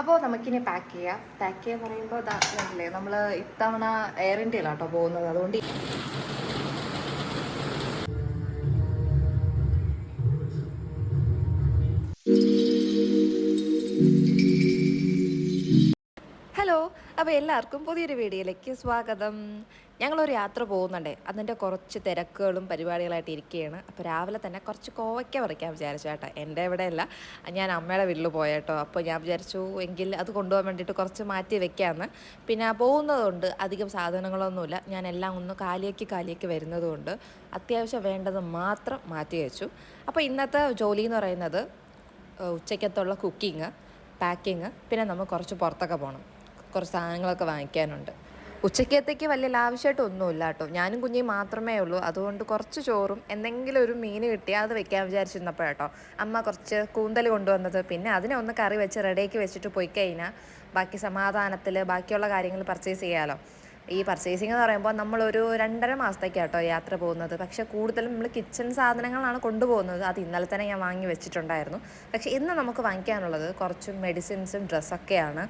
അപ്പോൾ നമുക്കിനി പാക്ക് ചെയ്യാം. പാക്ക് ചെയ്യാൻ പറയുമ്പോൾ ഇതാ നമ്മൾ ഇത്തവണ എയർ ഇന്ത്യയിലാട്ടോ പോകുന്നത്. അതുകൊണ്ട് അപ്പോൾ എല്ലാവർക്കും പുതിയൊരു വീഡിയോയിലേക്ക് സ്വാഗതം. ഞങ്ങളൊരു യാത്ര പോകുന്നുണ്ടേ. അതിന്റെ കുറച്ച് തിരക്കുകളും പരിപാടികളായിട്ട് ഇരിക്കുകയാണ്. അപ്പോൾ രാവിലെ തന്നെ കുറച്ച് കോവയ്ക്ക പറിക്കാൻ വിചാരിച്ചു കേട്ടോ. എന്റെ എവിടെയല്ല ഞാൻ അമ്മയുടെ വീട്ടിൽ പോയേട്ടോ അപ്പോൾ ഞാൻ വിചാരിച്ചു എങ്കിൽ അത് കൊണ്ടുപോകാൻ വേണ്ടിയിട്ട് കുറച്ച് മാറ്റി വെക്കാമെന്ന് പിന്നെ പോകുന്നതുകൊണ്ട് അധികം സാധനങ്ങളൊന്നുമില്ല. ഞാൻ എല്ലാം ഒന്ന് കാലിയേക്ക് കാലിയേക്ക് വരുന്നതുകൊണ്ട് അത്യാവശ്യം വേണ്ടത് മാത്രം മാറ്റി വെച്ചു. അപ്പോൾ ഇന്നത്തെ ജോലി എന്ന് പറയുന്നത് ഉച്ചയ്ക്കത്തുള്ള കുക്കിങ് പാക്കിങ് പിന്നെ നമ്മൾ കുറച്ച് പുറത്തൊക്കെ പോകണം. കുറച്ച് സാധനങ്ങളൊക്കെ വാങ്ങിക്കാനുണ്ട്. ഉച്ചക്കത്തേക്ക് വലിയ ലാവശ്യമായിട്ട് ഒന്നുമില്ല കേട്ടോ. ഞാനും കുഞ്ഞി മാത്രമേ ഉള്ളൂ. അതുകൊണ്ട് കുറച്ച് ചോറും എന്തെങ്കിലും ഒരു മീൻ കിട്ടിയാൽ അത് വെക്കാൻ വിചാരിച്ചിരുന്നപ്പോഴാട്ടോ അമ്മ കുറച്ച് കൂന്തൽ കൊണ്ടുവന്നത്. പിന്നെ അതിനെ ഒന്ന് കറി വെച്ച് റെഡിയാക്കി വെച്ചിട്ട് പോയി കഴിഞ്ഞാൽ ബാക്കി സമാധാനത്തിൽ ബാക്കിയുള്ള കാര്യങ്ങൾ പർച്ചേസ് ചെയ്യാമല്ലോ ഈ പർച്ചേസിങ് എന്ന് പറയുമ്പോൾ നമ്മളൊരു രണ്ടര മാസത്തേക്കാട്ടോ യാത്ര പോകുന്നത്. പക്ഷെ കൂടുതലും നമ്മൾ കിച്ചൺ സാധനങ്ങളാണ് കൊണ്ടുപോകുന്നത്. അത് ഇന്നലെ തന്നെ ഞാൻ വാങ്ങി വെച്ചിട്ടുണ്ടായിരുന്നു. പക്ഷേ ഇന്ന് നമുക്ക് വാങ്ങിക്കാനുള്ളത് കുറച്ച് മെഡിസിൻസും ഡ്രസ്സൊക്കെയാണ്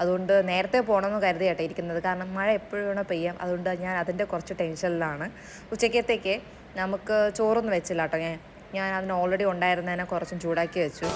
അതുകൊണ്ട് നേരത്തെ പോകണമെന്ന് കരുതി കേട്ടോ ഇരിക്കുന്നത്. കാരണം മഴ എപ്പോഴും വേണോ പെയ്യാം. അതുകൊണ്ട് ഞാൻ അതിന്റെ കുറച്ച് ടെൻഷനിലാണ്. ഉച്ചക്കത്തേക്ക് നമുക്ക് ചോറൊന്നും വെച്ചില്ല കേട്ടോ ഞാൻ. ഞാൻ അതിന് ഓൾറെഡി ഉണ്ടായിരുന്നതിനെ കുറച്ചും ചൂടാക്കി വെച്ചു.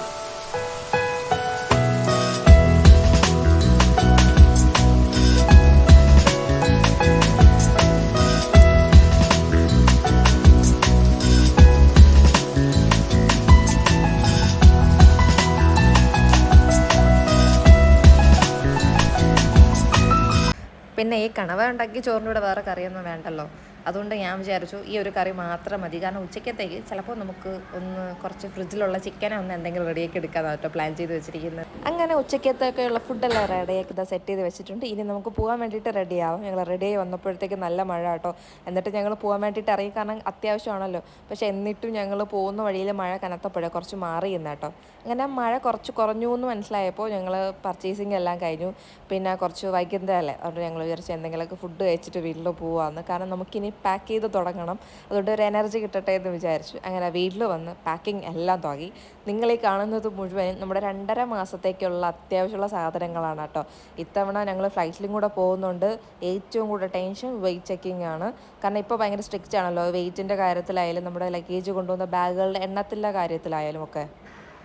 പിന്നെ ഈ കണവ ഉണ്ടാക്കി ചോറിന്റെ കൂടെ വേറെ കറിയൊന്നും വേണ്ടല്ലോ? അതുകൊണ്ട് ഞാൻ വിചാരിച്ചു ഈ ഒരു കറി മാത്രം മതി. കാരണം ഉച്ചക്കത്തേക്ക് ചിലപ്പോൾ നമുക്ക് ഒന്ന് കുറച്ച് ഫ്രിഡ്ജിലുള്ള ചിക്കനെ ഒന്ന് എന്തെങ്കിലും റെഡിയാക്കി എടുക്കാമെന്നാണ് കേട്ടോ പ്ലാൻ ചെയ്ത് വെച്ചിരിക്കുന്നത്. അങ്ങനെ ഉച്ചക്കത്തേക്കുള്ള ഫുഡെല്ലാം റെഡിയാക്കി സെറ്റ് ചെയ്ത് വെച്ചിട്ടുണ്ട്. ഇനി നമുക്ക് പോകാൻ വേണ്ടിയിട്ട് റെഡിയാവും ഞങ്ങൾ റെഡിയായി വന്നപ്പോഴത്തേക്ക് നല്ല മഴ കേട്ടോ എന്നിട്ട് ഞങ്ങൾ പോകാൻ വേണ്ടിയിട്ട് ഇറങ്ങി കാരണം അത്യാവശ്യമാണല്ലോ. പക്ഷേ എന്നിട്ടും ഞങ്ങൾ പോകുന്ന വഴിയിൽ മഴ കനത്തപ്പോഴേ കുറച്ച് മാറി ഇന്ന് കേട്ടോ അങ്ങനെ മഴ കുറച്ച് കുറഞ്ഞു എന്ന് മനസ്സിലായപ്പോൾ ഞങ്ങൾ പർച്ചേസിങ് എല്ലാം കഴിഞ്ഞു. പിന്നെ കുറച്ച് വൈകുന്നേരമല്ലേ അതുകൊണ്ട് ഞങ്ങൾ വിചാരിച്ചു എന്തെങ്കിലുമൊക്കെ ഫുഡ് കഴിച്ചിട്ട് വീട്ടിൽ പോകാമെന്ന് കാരണം നമുക്കിനി പാക്ക് ചെയ്ത് തുടങ്ങണം. അതുകൊണ്ട് ഒരു എനർജി കിട്ടട്ടെ എന്ന് വിചാരിച്ചു. അങ്ങനെ വീട്ടിൽ വന്ന് പാക്കിംഗ് എല്ലാം തുടങ്ങി. നിങ്ങളീ കാണുന്നത് മുഴുവൻ നമ്മുടെ രണ്ടര മാസത്തേക്കുള്ള അത്യാവശ്യമുള്ള സാധനങ്ങളാണ് കേട്ടോ. ഇത്തവണ ഞങ്ങൾ ഫ്ലൈറ്റിലും കൂടെ പോകുന്നുണ്ട്. ഏറ്റവും കൂടുതൽ ടെൻഷൻ വെയിറ്റ് ചെക്കിംഗ് ആണ്. കാരണം ഇപ്പോൾ ഭയങ്കര സ്ട്രിക്റ്റ് ആണല്ലോ. വെയിറ്റിന്റെ കാര്യത്തിലായാലും നമ്മുടെ ലഗേജ് കൊണ്ടുവന്ന ബാഗുകളുടെ എണ്ണത്തിന്റെ കാര്യത്തിലായാലും ഒക്കെ.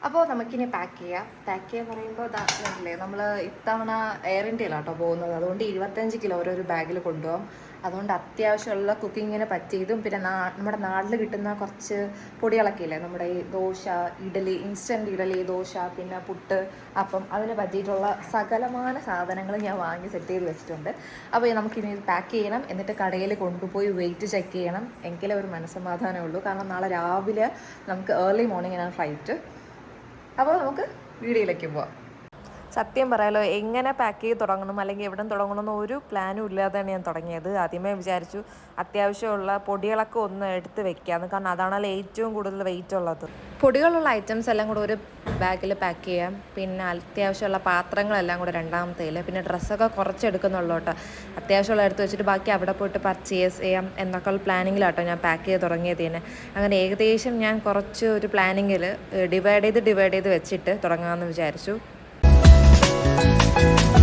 അപ്പോൾ നമുക്കിനി പാക്ക് ചെയ്യാം. പാക്ക് ചെയ്യാൻ പറയുമ്പോൾ ഇതാണല്ലേ നമ്മൾ ഇത്തവണ എയർ ഇന്ത്യയിലാണ് കേട്ടോ പോകുന്നത്. അതുകൊണ്ട് ഇരുപത്തഞ്ച് കിലോ ഓരോ ബാഗിൽ കൊണ്ടുപോകും. അതുകൊണ്ട് അത്യാവശ്യമുള്ള കുക്കിങ്ങിന് പറ്റിയതും പിന്നെ നാ നമ്മുടെ നാട്ടിൽ കിട്ടുന്ന കുറച്ച് പൊടികളൊക്കെ ഇല്ലേ? നമ്മുടെ ഈ ദോശ ഇഡലി ഇൻസ്റ്റന്റ് ഇഡലി ദോശ പിന്നെ പുട്ട് അപ്പം അതിന് പറ്റിയിട്ടുള്ള സകലമായ സാധനങ്ങൾ ഞാൻ വാങ്ങി സെറ്റ് ചെയ്ത് വെച്ചിട്ടുണ്ട്. അപ്പോൾ നമുക്കിനി ഇത് പാക്ക് ചെയ്യണം. എന്നിട്ട് കടയിൽ കൊണ്ടുപോയി വെയിറ്റ് ചെക്ക് ചെയ്യണം. എങ്കിലേ ഒരു മനസ്സമാധാനമേ ഉള്ളൂ. കാരണം നാളെ രാവിലെ നമുക്ക് ഏർലി മോർണിംഗിനാണ് ഫ്ലൈറ്റ് അപ്പോൾ നമുക്ക് വീഡിയോയിലേക്ക് പോവാം. സത്യം പറയാലോ എങ്ങനെ പാക്ക് ചെയ്ത് തുടങ്ങണം അല്ലെങ്കിൽ എവിടെ തുടങ്ങണമെന്ന് ഒരു പ്ലാനും ഇല്ലാതെയാണ് ഞാൻ തുടങ്ങിയത്. ആദ്യമേ വിചാരിച്ചു അത്യാവശ്യമുള്ള പൊടികളൊക്കെ ഒന്ന് എടുത്ത് വെക്കാമെന്ന് കാരണം അതാണല്ലോ ഏറ്റവും കൂടുതൽ വെയിറ്റ് ഉള്ളത്. പൊടികളുള്ള ഐറ്റംസ് എല്ലാം കൂടെ ഒരു ബാഗിൽ പാക്ക് ചെയ്യാം. പിന്നെ അത്യാവശ്യമുള്ള പാത്രങ്ങളെല്ലാം കൂടെ രണ്ടാമത്തേൽ പിന്നെ ഡ്രസ്സൊക്കെ കുറച്ചെടുക്കുന്നുള്ളൂ കേട്ടോ. അത്യാവശ്യമുള്ള എടുത്ത് വെച്ചിട്ട് ബാക്കി അവിടെ പോയിട്ട് പർച്ചേസ് ചെയ്യാം എന്നൊക്കെ ഉള്ള പ്ലാനിങ്ങിലാട്ടോ ഞാൻ പാക്ക് ചെയ്ത് തുടങ്ങിയത് തന്നെ അങ്ങനെ ഏകദേശം ഞാൻ കുറച്ച് ഒരു പ്ലാനിങ്ങിൽ ഡിവൈഡ് ചെയ്ത് ഡിവൈഡ് ചെയ്ത് വെച്ചിട്ട് തുടങ്ങാമെന്ന് വിചാരിച്ചു. Bye.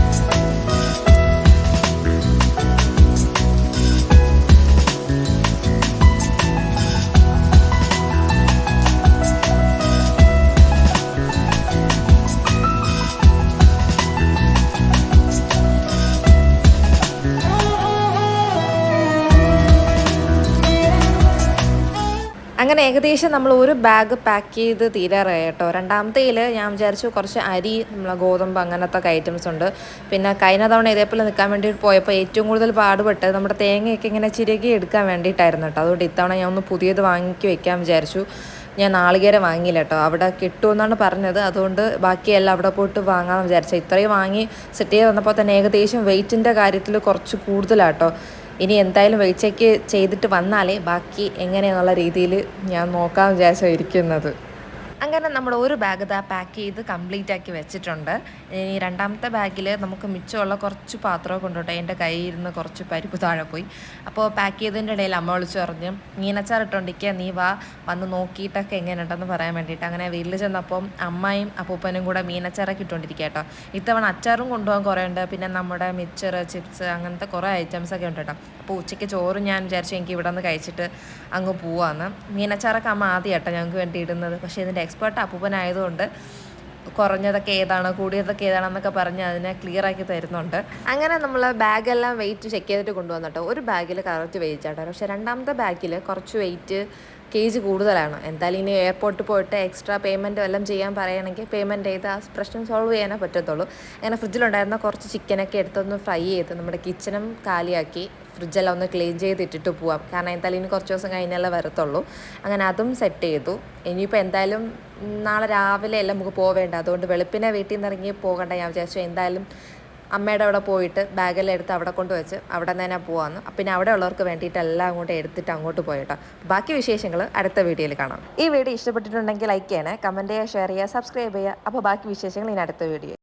അങ്ങനെ ഏകദേശം നമ്മൾ ഒരു ബാഗ് പാക്ക് ചെയ്ത് തീരാറായി കേട്ടോ. രണ്ടാമത്തേൽ ഞാൻ വിചാരിച്ചു കുറച്ച് അരി നമ്മളെ ഗോതമ്പ് അങ്ങനത്തെ ഒക്കെ ഐറ്റംസ് ഉണ്ട്. പിന്നെ കഴിഞ്ഞ തവണ ഇതേപോലെ നിൽക്കാൻ വേണ്ടി പോയപ്പോൾ ഏറ്റവും കൂടുതൽ പാടുപെട്ട് നമ്മുടെ തേങ്ങയൊക്കെ ഇങ്ങനെ ചിരകി എടുക്കാൻ വേണ്ടിയിട്ടായിരുന്നു കേട്ടോ. അതുകൊണ്ട് ഇത്തവണ ഞാൻ ഒന്ന് പുതിയത് വാങ്ങിക്കി വെക്കാൻ വിചാരിച്ചു. ഞാൻ നാളികേരം വാങ്ങിയില്ല കേട്ടോ. അവിടെ കിട്ടുമെന്നാണ് പറഞ്ഞത്. അതുകൊണ്ട് ബാക്കിയെല്ലാം അവിടെ പോയിട്ട് വാങ്ങാമെന്ന് വിചാരിച്ചത് ഇത്രയും വാങ്ങി സെറ്റ് ചെയ്ത് വന്നപ്പോൾ തന്നെ ഏകദേശം വെയിറ്റിന്റെ കാര്യത്തിൽ കുറച്ച് കൂടുതലാട്ടോ ഇനി എന്തായാലും വെളിച്ചയ്ക്ക് ചെയ്തിട്ട് വന്നാലേ ബാക്കി എങ്ങനെയെന്നുള്ള രീതിയിൽ ഞാൻ നോക്കാൻ വിചാരിച്ചാണ് ഇരിക്കുന്നത്. അങ്ങനെ നമ്മൾ ഒരു ബാഗ് ഇതാ പാക്ക് ചെയ്ത് കംപ്ലീറ്റ് ആക്കി വെച്ചിട്ടുണ്ട്. ഇനി രണ്ടാമത്തെ ബാഗിൽ നമുക്ക് മിച്ചമുള്ള കുറച്ച് പാത്രമൊക്കെ കൊണ്ടുപോട്ടെ എന്റെ കയ്യിൽ ഇരുന്ന് കുറച്ച് പരിപ്പ് താഴെ പോയി. അപ്പോൾ പാക്ക് ചെയ്തതിന്റെ ഇടയിൽ അമ്മ വിളിച്ചു പറഞ്ഞു മീനച്ചാർ ഇട്ടോണ്ടിരിക്കുക നീ വാ. വന്ന് നോക്കിയിട്ടൊക്കെ എങ്ങനെയുണ്ടെന്ന് പറയാൻ വേണ്ടിയിട്ട്. അങ്ങനെ വീട്ടിൽ ചെന്നപ്പം അമ്മയും അപ്പൂപ്പനും കൂടെ മീനച്ചാറൊക്കെ ഇട്ടുകൊണ്ടിരിക്കുക കേട്ടോ. ഇത്തവണ അച്ചാറും കൊണ്ടുപോകാൻ കുറേ ഉണ്ട്. പിന്നെ നമ്മുടെ മിച്ചർ ചിപ്സ് അങ്ങനത്തെ കുറേ ഐറ്റംസ് ഒക്കെ ഉണ്ട് കേട്ടോ. അപ്പോൾ ഉച്ചയ്ക്ക് ചോറ് ഞാൻ വിചാരിച്ചു എനിക്ക് ഇവിടെ നിന്ന് കഴിച്ചിട്ട് അങ്ങ് പോവാന്ന്. മീനച്ചാറൊക്കെ അമ്മ ആദ്യം കേട്ടോ ഞങ്ങൾക്ക് വേണ്ടി ഇടുന്നത്. പക്ഷേ ഇതിന്റെ എക്സ്പേർട്ട് അപ്പൂപ്പനായതുകൊണ്ട് കുറഞ്ഞതൊക്കെ ഏതാണ് കൂടിയതൊക്കെ ഏതാണെന്നൊക്കെ പറഞ്ഞ് അതിനെ ക്ലിയർ ആക്കി തരുന്നുണ്ട്. അങ്ങനെ നമ്മൾ ബാഗെല്ലാം വെയിറ്റ് ചെക്ക് ചെയ്തിട്ട് കൊണ്ടുവന്നിട്ടോ. ഒരു ബാഗിൽ കറക്റ്റ് വെയിറ്റ് ആട്ടോ. പക്ഷേ രണ്ടാമത്തെ ബാഗിൽ കുറച്ച് വെയിറ്റ് കേജ് കൂടുതലാണ്. എന്തായാലും ഇനി എയർപോർട്ടിൽ പോയിട്ട് എക്സ്ട്രാ പേയ്മെന്റ് വല്ലതും ചെയ്യാൻ പറയുകയാണെങ്കിൽ പേയ്മെന്റ് ചെയ്ത് ആ പ്രശ്നം സോൾവ് ചെയ്യാനേ പറ്റത്തുള്ളൂ. അങ്ങനെ ഫ്രിഡ്ജിലുണ്ടായിരുന്ന കുറച്ച് ചിക്കനൊക്കെ എടുത്തൊന്ന് ഫ്രൈ ചെയ്ത് നമ്മുടെ കിച്ചണും കാലിയാക്കി ഫ്രിഡ്ജെല്ലാം ഒന്ന് ക്ലീൻ ചെയ്തിട്ടിട്ട് പോവാം. കാരണം എന്തായാലും ഇനി കുറച്ച് ദിവസം കഴിഞ്ഞാലേ വരത്തുള്ളൂ. അങ്ങനെ അതും സെറ്റ് ചെയ്തു. ഇനിയിപ്പോൾ എന്തായാലും നാളെ രാവിലെ എല്ലാം നമുക്ക് പോവേണ്ട അതുകൊണ്ട് വെളുപ്പിനെ വീട്ടിൽ നിന്ന് ഇറങ്ങി പോകണ്ട. ഞാൻ വിചാരിച്ചു എന്തായാലും അമ്മയുടെ അവിടെ പോയിട്ട് ബാഗെല്ലാം എടുത്ത് അവിടെ കൊണ്ടുവച്ച് അവിടെ തന്നെ പോവാന്ന്. പിന്നെ അവിടെ ഉള്ളവർക്ക് വേണ്ടിയിട്ട് എല്ലാം അങ്ങോട്ട് എടുത്തിട്ട് അങ്ങോട്ട് പോയിട്ടോ ബാക്കി വിശേഷങ്ങൾ അടുത്ത വീഡിയോയിൽ കാണാം. ഈ വീഡിയോ ഇഷ്ടപ്പെട്ടിട്ടുണ്ടെങ്കിൽ ലൈക്ക് ചെയ്യണേ കമന്റ് ചെയ്യുക ഷെയർ ചെയ്യുക സബ്സ്ക്രൈബ് ചെയ്യുക. അപ്പോൾ ബാക്കി വിശേഷങ്ങൾ ഇനി അടുത്ത വീഡിയോ